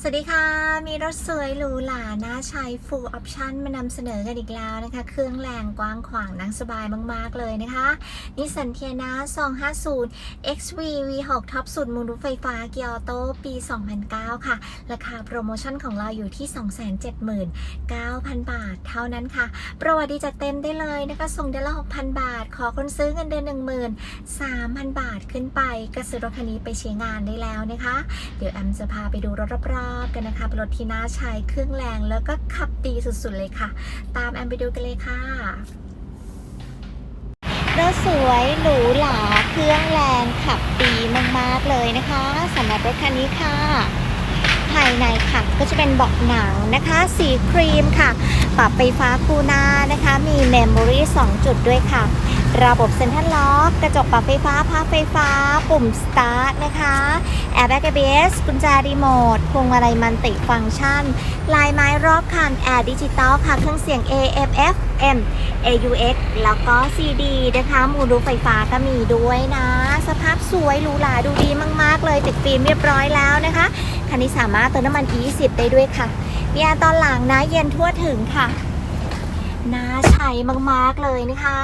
สวัสดีค่ะ มีรถสวยหรูหราน่าใช้ full option มานำเสนอกันอีกแล้วนะคะ เครื่องแรงกว้างขวางนั่งสบายมาก ๆ เลยนะคะนิสสันเทียนา250 XV V6 ท็อปสุดมูลรูปไฟฟ้าเกียร์ออโต้ปี 2009 ค่ะ ราคาโปรโมชั่นของเราอยู่ที่ 279,000 บาทเท่านั้นค่ะ ประวัติดีจัดเต็มได้เลยนะคะ ส่งเดือนละ 6,000 บาท ขอคนซื้อเงินเดือน 13,000 บาทขึ้นไปก็ซื้อรถคันนี้ไปใช้งานได้แล้วนะคะ เดี๋ยวแอมจะพาไปดูรถรอบๆกันนะคะเป็นรถที่น่าใช้เครื่องแรงแล้วก็ขับดีสุดๆเลยค่ะ ตามแอมไปดูกันเลยค่ะรถสวยหรูหราเครื่องแรงขับดีมากๆเลยนะคะสำหรับรถคันนี้ค่ะ ภายในค่ะก็จะเป็นเบาะหนังนะคะ สีครีมค่ะ ปรับไฟฟ้าคูหน้านะคะ มีเมมโมรี่2จุดด้วยค่ะ ระบบเซ็นทรัลล็อกกระจกปรับไฟฟ้าพับไฟฟ้า ปุ่มสตาร์ทนะคะแอร์แบ็กเบสกุญแจรีโมทพวงมาลัยมันติฟังก์ชัน ลายไม้รอบคันแอร์ดิจิตอลค่ะ เครื่องเสียง AM FM AUX แล้วก็ CD นะคะมูดูไฟฟ้าก็มีด้วยนะ สภาพสวยหรูหราดูดีมาก ๆ เลยติดฟิล์มเรียบร้อยแล้วนะคะ คันนี้สามารถเติมน้ำมัน E10 ได้ด้วยค่ะมีอร์ตอนหลังนะเย็นทั่วถึงค่ะน่าใช้มาก ๆ เลยนะคะ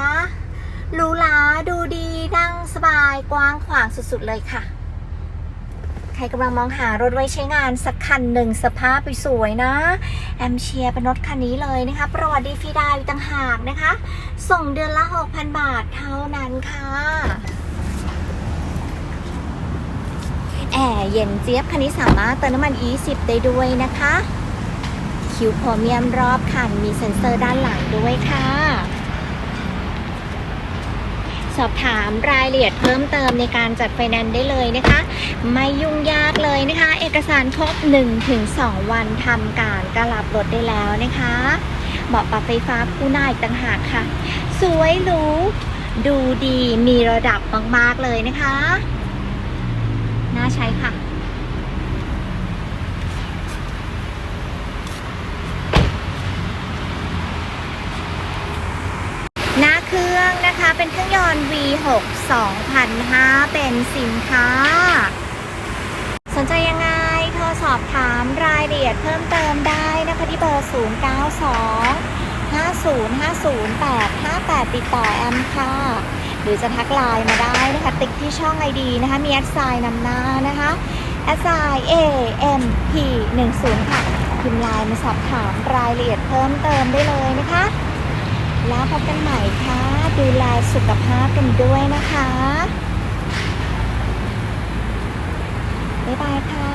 หรูหราดูดีนั่งสบายกว้างขวางสุดๆเลยค่ะ ใครกำลังมองหารถไว้ใช้งานสักคันหนึ่งสภาพสวยๆนะ แอมเชียร์เป็นรถคันนี้เลยนะคะ ประวัติดีฟรีดาวต่างหากนะคะ ส่งเดือนละ 6,000 บาทเท่านั้นค่ะแอร์เย็นเจี๊ยบคันนี้สามารถเติมน้ำมัน E10 ได้ด้วยนะคะ คิวโพรเมียมรอบคันมีเซ็นเซอร์ด้านหลังด้วยค่ะ สอบถามรายละเอียดเพิ่มเติมในการจัดไฟแนนซ์ได้เลยนะคะ ไม่ยุ่งยากเลยนะคะ เอกสารครบ 1-2 วันทำการก็รับรถได้แล้วนะคะ เหมาะปรับไฟฟ้าคู่หน้าอีกต่างหากค่ะ สวยหรูดูดีมีระดับมาก ๆ เลยนะคะ น่าใช้ค่ะหน้าคือ เป็นเครื่องยนต์ V6 2005 เป็นสินค้า สนใจยังไงโทรสอบถามรายละเอียดเพิ่มเติมได้นะคะที่เบอร์ 092 5050858ติดต่อแอมค่ะ หรือจะทักไลน์มาได้นะคะ ติ๊กที่ช่อง ID นะคะ มีแอดไซน์นำหน้านะคะแอดไซน์ A M P 1 0ค่ะ พิมพ์ไลน์มาสอบถามรายละเอียดเพิ่มเติมได้เลยนะคะ แล้วพบกันใหม่ค่ะ ดูแลสุขภาพกันด้วยนะคะ บ๊ายบายค่ะ